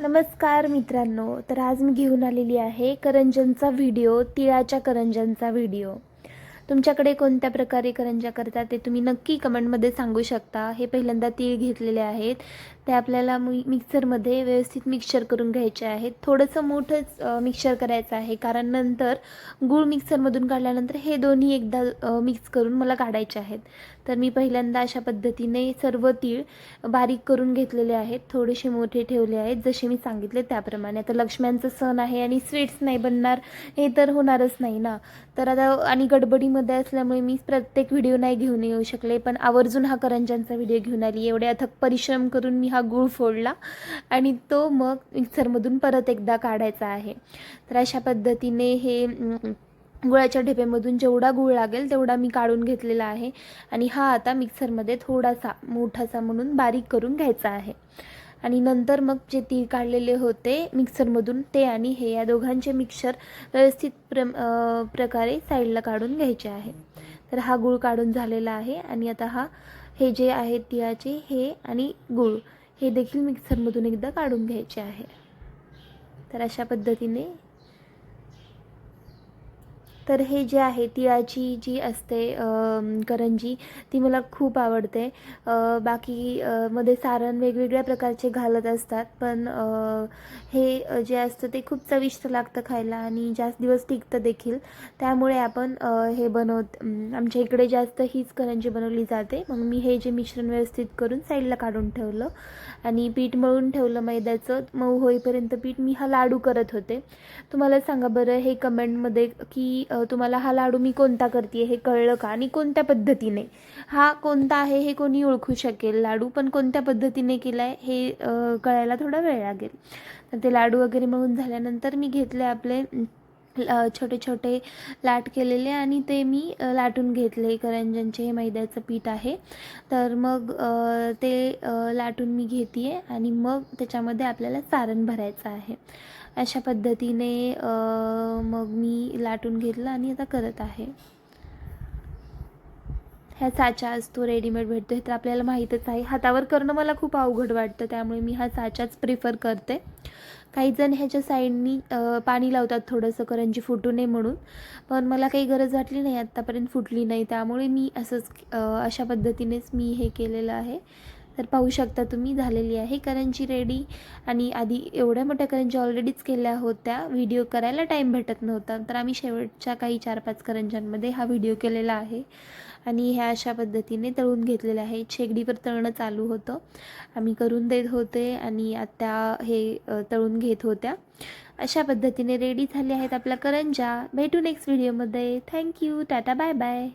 नमस्कार मित्रांनो तर आज मी घेऊन आलेली आहे करंजनचा व्हिडिओ तिळाच्या करंजनचा व्हिडिओ तुमच्याकडे कोणत्या प्रकारे करंजा करतात ते तुम्ही नक्की कमेंटमध्ये सांगू शकता. हे पहिल्यांदा तीळ घेतलेले आहेत. ते आपल्याला मी मिक्सरमध्ये व्यवस्थित मिक्सर करून घ्यायचे आहेत. थोडंसं मोठंच मिक्सर करायचं आहे. कारण नंतर गूळ मिक्सरमधून काढल्यानंतर हे दोन्ही एकदा मिक्स करून मला काढायचे आहेत. तर मी पहिल्यांदा अशा पद्धतीने सर्व तीळ बारीक करून घेतलेले आहेत. थोडेसे मोठे ठेवले आहेत. जसे मी सांगितले त्याप्रमाणे. आता लक्ष्म्यांचं सण आहे आणि स्वीट्स नाही बनणार हे तर होणारच नाही ना. तर आता आणि गडबडी मध्ये असल्यामुळे मी प्रत्येक व्हिडिओ नाही घेऊन येऊ शकले. पण आवर्जून हा करंजांचा व्हिडिओ घेऊन आली. एवढे अथक परिश्रम करून मी हा गूळ फोडला. आणि तो मग मिक्सरमधून परत एकदा काढायचा आहे. तर अशा पद्धतीने हे गुळाच्या ढेपेमधून जेवढा गूळ लागेल तेवढा मी काढून घेतलेला आहे. आणि हा आता मिक्सरमध्ये थोडासा मोठासा म्हणून बारीक करून घ्यायचा आहे. आणि नंतर मग जे तीळ काढलेले होते मिक्सरमधून ते आणि हे या दोघांचे मिक्सर व्यवस्थित प्र प्रकारे साईडला काढून घ्यायचे आहे. तर हा गूळ काढून झालेला आहे आणि आता हा हे जे आहे तिळाचे हे आणि गूळ हे देखील मिक्सरमधून एकदा काढून घ्यायचे आहे. तर अशा पद्धतीने तर हे जे आहे तिळाची जी असते करंजी ती मला खूप आवडते. बाकी मध्ये सारण वेगवेगळ्या प्रकारचे घालत असतात पण हे जे असतं ते खूप चविष्ट लागतं खायला आणि जास्त दिवस टिकतं देखील. त्यामुळे आपण हे बनवत आमच्या इकडे जास्त हीच करंजी बनवली जाते. मग मी हे जे मिश्रण व्यवस्थित करून साईडला काढून ठेवलं आणि पीठ मळून ठेवलं मैद्याचं. मऊ होईपर्यंत पीठ मी हा लाडू करत होते. तुम्हाला सांगा बरं हे कमेंटमध्ये की तुम्हाला हा लाडू मी कोणता करते हे कळलं का? आणि कोणत्या पद्धतीने? हा कोणता आहे हे कोणी ओळखू शकेल लाडू पण कोणत्या पद्धतीने केला आहे हे कळायला थोडा वेळ लागेल. तर ते लाडू वगैरे मळून झाल्यानंतर मी घेतले आपले छोटे छोटे लाट केलेले आणि ते मी लाटून घेतले. करंजांचे हे मैद्याचं पीठ आहे. तर मग ते लाटून मी घेते आहे आणि मग त्याच्यामध्ये आपल्याला सारण भरायचं आहे. अशा पद्धतीने मग मी लाटून घेतलं आणि आता करत आहे. ह्या साचा असतो रेडीमेड भेटतो हे तर आपल्याला माहीतच आहे. हातावर करणं मला खूप अवघड वाटतं. त्यामुळे मी हा साचाच प्रिफर करते. काही जण ह्याच्या साईडनी पाणी लावतात थोडंसं करंजी फुटू नये म्हणून. पण मला काही गरज वाटली नाही आत्तापर्यंत फुटली नाही. त्यामुळे मी असंच अशा पद्धतीनेच मी हे केलेलं आहे. तर पाहू शकता तुम्ही झालेली आहे करंजी रेडी. आणि आधी एवढ्या मोठ्या करंजी ऑलरेडीच केल्या होत्या. व्हिडिओ करायला टाईम भेटत नव्हता. तर आम्ही शेवटच्या काही चार पाच करंजांमध्ये हा व्हिडिओ केलेला आहे. आणि ह्या अशा पद्धतीने तळून घेतलेल्या आहे. शेगडीवर तळणं चालू होतं. आम्ही करून देत होते आणि आत्या हे तळून घेत होत्या. अशा पद्धतीने रेडी झाले आहेत आपल्या करंजा भेटू नेक्स्ट व्हिडिओमध्ये थँक्यू टाटा बाय बाय